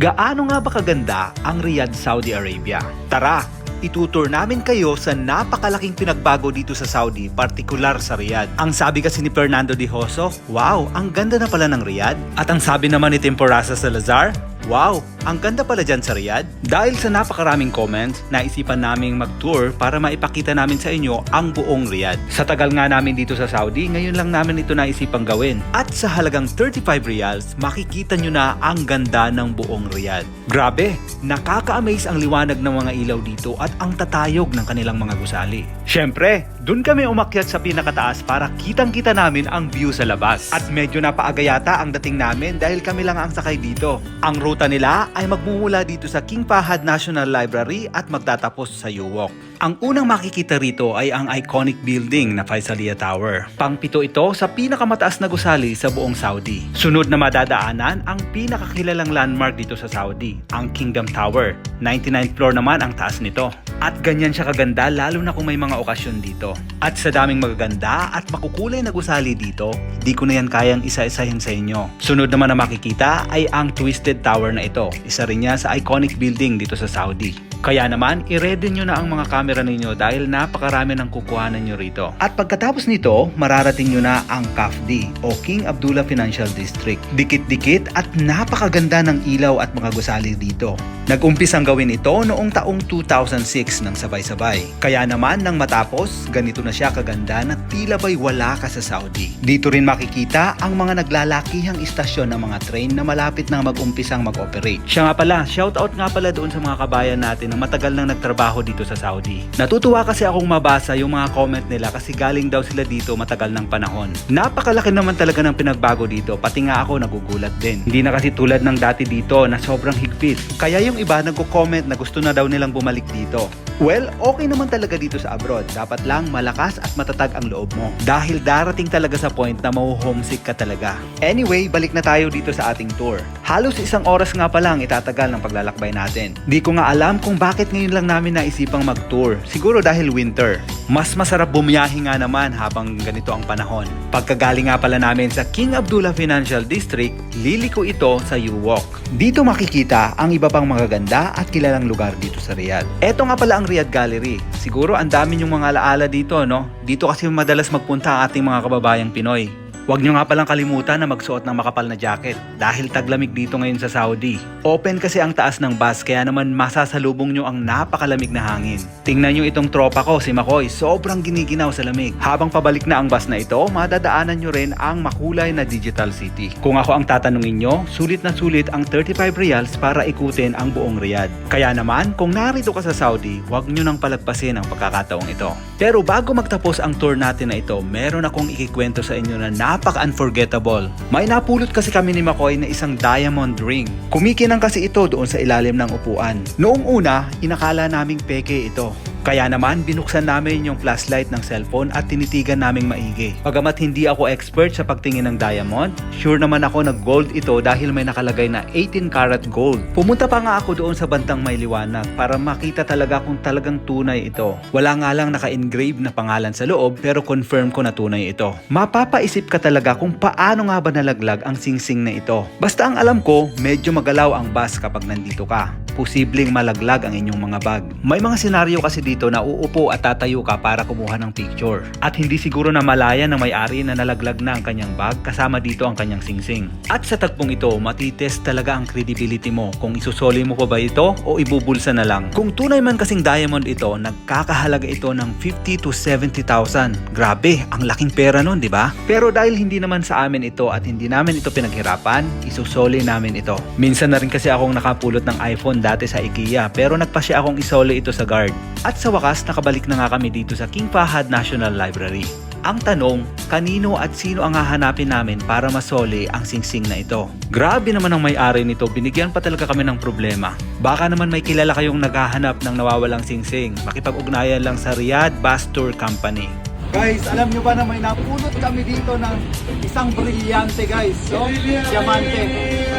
Gaano nga ba kaganda ang Riyadh, Saudi Arabia? Tara, itutur namin kayo sa napakalaking pinagbago dito sa Saudi, partikular sa Riyadh. Ang sabi kasi ni Fernando Di Hoso, wow, ang ganda na pala ng Riyadh. At ang sabi naman ni Temporasa Salazar, Wow, ang ganda pala dyan sa Riyadh. Dahil sa napakaraming comments, naisipan naming mag-tour para maipakita namin sa inyo ang buong Riyadh. Sa tagal nga namin dito sa Saudi, ngayon lang namin ito naisipang gawin. At sa halagang 35 reals, makikita nyo na ang ganda ng buong Riyadh. Grabe, nakaka-amaze ang liwanag ng mga ilaw dito at ang tatayog ng kanilang mga gusali. Siyempre, dun kami umakyat sa pinakataas para kitang-kita namin ang view sa labas. At medyo napaaga yata ang dating namin dahil kami lang ang sakay dito. Ang ruta nila ay magmumula dito sa King Fahad National Library at magtatapos sa Uwok. Ang unang makikita rito ay ang iconic building na Faisalia Tower. Pangpito ito sa pinakamataas na gusali sa buong Saudi. Sunod na madadaanan ang pinakakilalang landmark dito sa Saudi, ang Kingdom Tower. 99th floor naman ang taas nito. At ganyan siya kaganda lalo na kung may mga okasyon dito. At sa daming magaganda at makukulay na gusali dito, di ko na yan kayang isa-isahin sa inyo. Sunod naman na makikita ay ang Twisted Tower na ito. Isa rin niya sa iconic building dito sa Saudi. Kaya naman, i-ready nyo na ang mga camera ninyo dahil napakarami ng kukuhanan nyo rito. At pagkatapos nito, mararating nyo na ang CAFD o King Abdullah Financial District. Dikit-dikit at napakaganda ng ilaw at mga gusali dito. Nag-umpisang gawin ito noong taong 2006 ng sabay-sabay. Kaya naman nang matapos, ganito na siya kaganda na tila ba'y wala ka sa Saudi. Dito rin makikita ang mga naglalakihang istasyon ng mga train na malapit nang mag-umpisang mag-operate. Siya nga pala, shoutout nga pala doon sa mga kabayan natin na matagal nang nagtrabaho dito sa Saudi. Natutuwa kasi akong mabasa yung mga comment nila kasi galing daw sila dito matagal ng panahon. Napakalaki naman talaga ng pinagbago dito, pati nga ako nagugulat din. Hindi na kasi tulad ng dati dito na sobrang higpit. Kaya yung iba nagko-comment na gusto na daw nilang bumalik dito. Well, okay naman talaga dito sa abroad. Dapat lang malakas at matatag ang loob mo. Dahil darating talaga sa point na mahuhomesick ka talaga. Anyway, balik na tayo dito sa ating tour. Halos isang oras nga pa lang itatagal ng paglalakbay natin. Di ko nga alam kung bakit ngayon lang namin naisipang mag-tour. Siguro dahil winter. Mas masarap bumiyahe nga naman habang ganito ang panahon. Pagkagaling nga pala namin sa King Abdullah Financial District, liliko ito sa U-Walk. Dito makikita ang iba pang magaganda at kilalang lugar dito sa Riyadh. Eto nga pala ang Riyadh Gallery. Siguro ang dami yung mga alaala dito, no? Dito kasi madalas magpunta ang ating mga kababayang Pinoy. Huwag nyo nga palang kalimutan na magsuot ng makapal na jacket dahil taglamig dito ngayon sa Saudi. Open kasi ang taas ng bus kaya naman masasalubong nyo ang napakalamig na hangin. Tingnan nyo itong tropa ko, si Makoy, sobrang giniginaw sa lamig. Habang pabalik na ang bus na ito, madadaanan nyo rin ang makulay na digital city. Kung ako ang tatanungin nyo, sulit na sulit ang 35 reals para ikutin ang buong Riyadh. Kaya naman, kung narito ka sa Saudi, huwag nyo nang palagpasin ang pagkakataong ito. Pero bago magtapos ang tour natin na ito, meron akong ikikwento sa inyo na napaka-unforgettable. May napulot kasi kami ni Makoy na isang diamond ring. Kumikinang kasi ito doon sa ilalim ng upuan. Noong una, inakala naming peke ito. Kaya naman, binuksan namin yung flashlight ng cellphone at tinitigan naming maigi. Pagamat hindi ako expert sa pagtingin ng diamond, sure naman ako na gold ito dahil may nakalagay na 18 karat gold. Pumunta pa nga ako doon sa bantang may liwanag para makita talaga kung talagang tunay ito. Wala nga lang naka-engrave na pangalan sa loob pero confirm ko na tunay ito. Mapapaisip ka talaga kung paano nga ba nalaglag ang singsing na ito. Basta ang alam ko, medyo magalaw ang bus kapag nandito ka posibleng malaglag ang inyong mga bag. May mga senaryo kasi dito na uupo at tatayo ka para kumuha ng picture. At hindi siguro na malaya ng may-ari na nalaglag na ang kanyang bag kasama dito ang kanyang singsing. At sa tagpong ito, matitest talaga ang credibility mo kung isusoli mo pa ba ito o ibubulsa na lang. Kung tunay man kasing diamond ito, nagkakahalaga ito ng 50 to 70,000. Grabe, ang laking pera nun, di ba? Pero dahil hindi naman sa amin ito at hindi namin ito pinaghirapan, isusoli namin ito. Minsan na rin kasi akong nakapulot ng iPhone dati sa IKEA pero nagpasya akong isole ito sa guard. At sa wakas nakabalik na nga kami dito sa King Fahad National Library. Ang tanong, kanino at sino ang hahanapin namin para masole ang singsing na ito? Grabe naman ang may-ari nito, binigyan pa talaga kami ng problema. Baka naman may kilala kayong naghahanap ng nawawalang singsing. Makipag-ugnayan lang sa Riyadh Bus Tour Company. Guys, alam nyo ba na may napulot kami dito ng isang brilyante guys. So, diamante.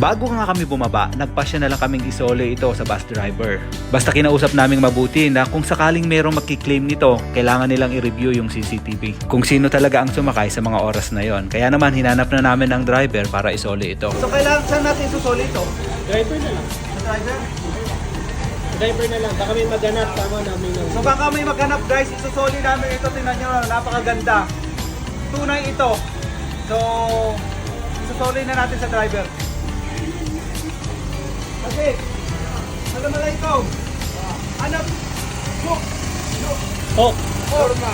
Bago nga kami bumaba, nagpasya na lang kaming isole ito sa bus driver. Basta kinausap naming mabuti na kung sakaling merong magkiklaim nito, kailangan nilang i-review yung CCTV. Kung sino talaga ang sumakay sa mga oras na yon. Kaya naman hinanap na namin ang driver para isole ito. So kailangan saan natin susuli ito? Driver na lang. Sa driver? Driver na lang. Baka may maganap. Tama namin lang. So baka may maghanap guys, isusuli namin ito. Tingnan nyo, napakaganda. Tunay ito. So, isusuli na natin sa driver. Okay. Assalamualaikum. Anak. Look. Oh, Forma.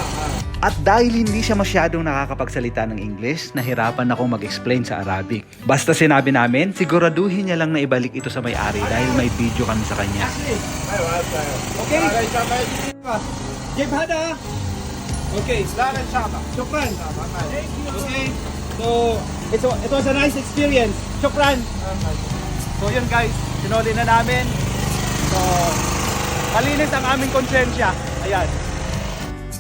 At dahil hindi siya masyadong nakakapagsalita ng English, nahirapan akong mag-explain sa Arabic. Basta sinabi namin, siguraduhin niya lang na ibalik ito sa may-ari dahil may video kami sa kanya. Okay. Jib hada. Okay. Shukran. Okay. So, it, wa- it was a nice experience. Shukran. So, yun guys. Sinuli na namin. So, malinis ang aming konsensya. Ayan.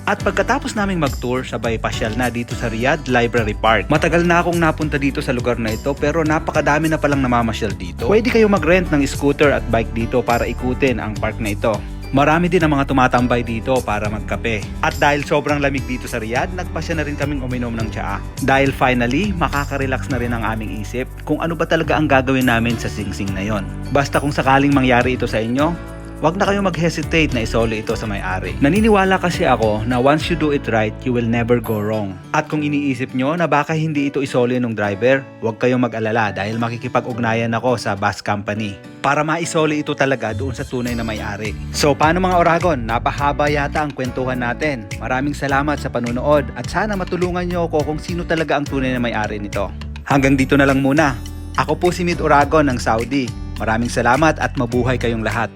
At pagkatapos naming mag-tour, sabay pasyal na dito sa Riyadh Library Park. Matagal na akong napunta dito sa lugar na ito pero napakadami na palang namamasyal dito. Pwede kayo mag-rent ng scooter at bike dito para ikutin ang park na ito. Marami din ang mga tumatambay dito para magkape. At dahil sobrang lamig dito sa Riyadh, nagpasya na rin kaming uminom ng tsaa. Dahil finally, makaka-relax na rin ang aming isip kung ano ba talaga ang gagawin namin sa singsing na yon. Basta kung sakaling mangyari ito sa inyo, Huwag na kayong mag-hesitate na isole ito sa may-ari. Naniniwala kasi ako na once you do it right, you will never go wrong. At kung iniisip nyo na baka hindi ito isole ng driver, huwag kayong mag-alala dahil makikipag-ugnayan ako sa bus company para maisole ito talaga doon sa tunay na may-ari. So paano mga Oragon, napahaba yata ang kwentuhan natin. Maraming salamat sa panunood at sana matulungan nyo ako kung sino talaga ang tunay na may-ari nito. Hanggang dito na lang muna. Ako po si Mid Oragon ng Saudi. Maraming salamat at mabuhay kayong lahat.